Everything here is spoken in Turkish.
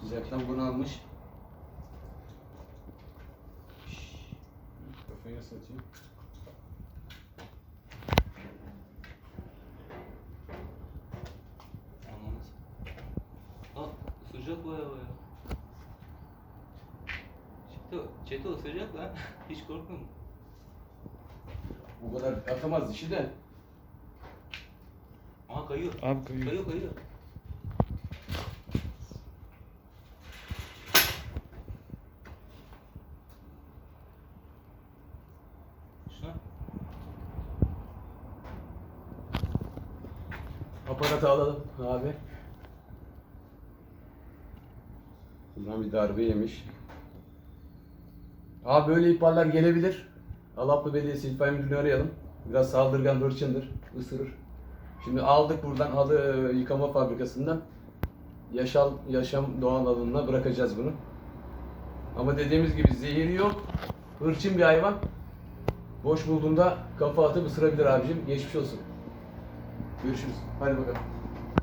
Sıcaktan bunu almış. Anlamaz. Aa sıcak baya baya. Çeto, Çeto sıcak lan. Hiç korkma. Bu kadar atamaz dişi de. Aa kayıyor. Abi kayıyor. Kayıyor kayıyor. Aparatı alalım abi. Buradan bir darbe yemiş. Abi böyle ihbarlar gelebilir. Alaplı Belediyesi İtfaiye Müdürlüğü'nü arayalım. Biraz saldırgan hırçındır, ısırır. Şimdi aldık buradan halı yıkama fabrikasından. Yaşam, yaşam doğal alanına bırakacağız bunu. Ama dediğimiz gibi zehiri yok. Hırçın bir hayvan. Boş bulduğunda kafa atıp ısırabilir abicim. Geçmiş olsun. Görüşürüz. Hadi bakalım.